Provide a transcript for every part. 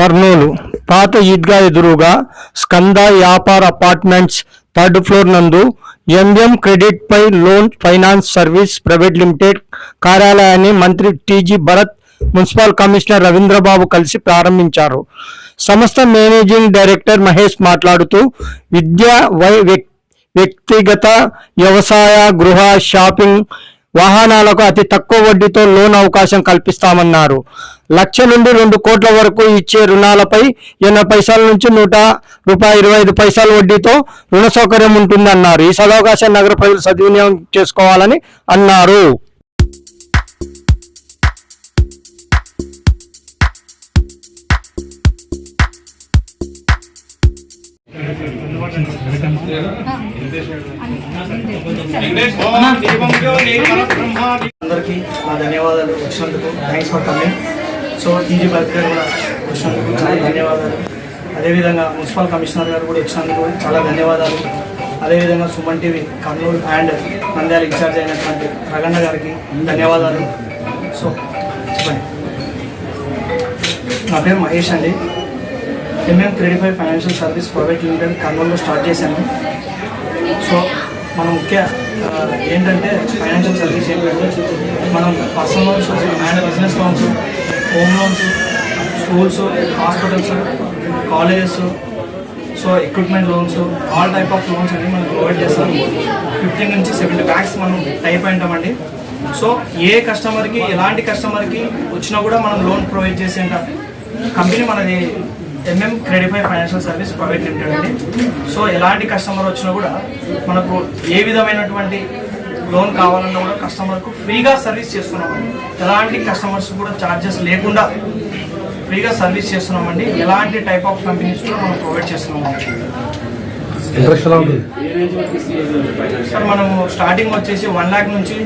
కర్నూలు పాత ఈద్గా ఎదురుగా Skanda Vyapara apartments third floor నందు MM Credify loan finance service private limited కార్యాలయాన్ని మంత్రి TG Bharath municipal commissioner Ravindrababu కలిసి ప్రారంభించారు. సంస్థ మేనేజింగ్ డైరెక్టర్ మహేష్ మాట్లాడుతూ విద్య వై వ్యక్- వ్యక్తిగత వ్యవసాయ గృహ షాపింగ్ వాహనాలకు అతి తక్కువ వడ్డీతో లోన్ అవకాశం కల్పిస్తామన్నారు. లక్ష నుండి రెండు కోట్ల వరకు ఇచ్చే రుణాలపై ఎనభై పైసల నుంచి నూట రూపాయి ఇరవై ఐదు పైసల వడ్డీతో రుణ సౌకర్యం ఉంటుందన్నారు. ఈ సదవకాశం నగర ప్రజలు సద్వినియోగం చేసుకోవాలని అన్నారు. అందరికీ నా ధన్యవాదాలు వచ్చినందుకు thanks for coming so TG Bharath గారు కూడా వచ్చినందుకు చాలా ధన్యవాదాలు. అదేవిధంగా మున్సిపల్ కమిషనర్ గారు కూడా వచ్చినందుకు చాలా ధన్యవాదాలు. అదేవిధంగా Suman TV Kurnool and Nandyal in-charge అయినటువంటి రగన్న గారికి ధన్యవాదాలు. సో చెప్పండి. నా పేరు మహేష్ అండి. MM five financial service private limited కర్నూలులో స్టార్ట్ చేశాము సో మన ముఖ్య ఏంటంటే ఫైనాన్షియల్ సర్వీస్ ఏంటంటే మనం personal loans and business loans home loans schools hospitals colleges so equipment loans all type of loans అన్ని మనం ప్రొవైడ్ చేస్తాం ఫిఫ్టీన్ నుంచి సెవెంటీ బ్యాక్స్ మనం టైప్ అయింటామండి సో ఏ కస్టమర్కి ఎలాంటి కస్టమర్కి వచ్చినా కూడా మనం లోన్ ప్రొవైడ్ చేసేంట కంపెనీ మనది MM Credify financial service private limited అండి. సో ఎలాంటి కస్టమర్ వచ్చినా కూడా మనకు ఏ విధమైనటువంటి లోన్ కావాలన్నా కూడా కస్టమర్కు ఫ్రీగా సర్వీస్ చేస్తున్నామండి. ఎలాంటి కస్టమర్స్ కూడా ఛార్జెస్ లేకుండా ఫ్రీగా సర్వీస్ చేస్తున్నామండి. ఎలాంటి టైప్ ఆఫ్ కంపెనీస్ కూడా మనం ప్రొవైడ్ ఉంటుంది? సార్ మనము స్టార్టింగ్ వచ్చేసి వన్ ల్యాక్ నుంచి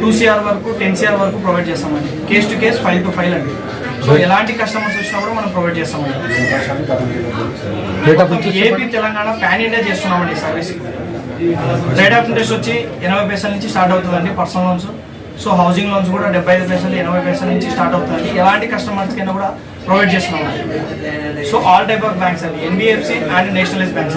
టూ సిఆర్ వరకు టెన్ సిఆర్ వరకు ప్రొవైడ్ చేస్తామండి. Case to case file to file అండి. సో ఎలాంటి కస్టమర్స్ వచ్చినా కూడా మనం ప్రొవైడ్ చేస్తామండి. ఏపీ తెలంగాణ పాన్ ఇండియా చేస్తున్నామండి సర్వీస్ రేట్ ఆఫ్ ఇంట్రెస్ట్ వచ్చి ఎనభై పైసల నుంచి స్టార్ట్ అవుతుందండి personal loans so housing loans కూడా డెబ్బై ఐదు పైసలు ఎనభై పైసల నుంచి స్టార్ట్ అవుతుందండి. ఎలాంటి కస్టమర్స్ కైనా కూడా ప్రొవైడ్ చేస్తున్నామండి. So all type of banks అండి. NBFC and nationalize banks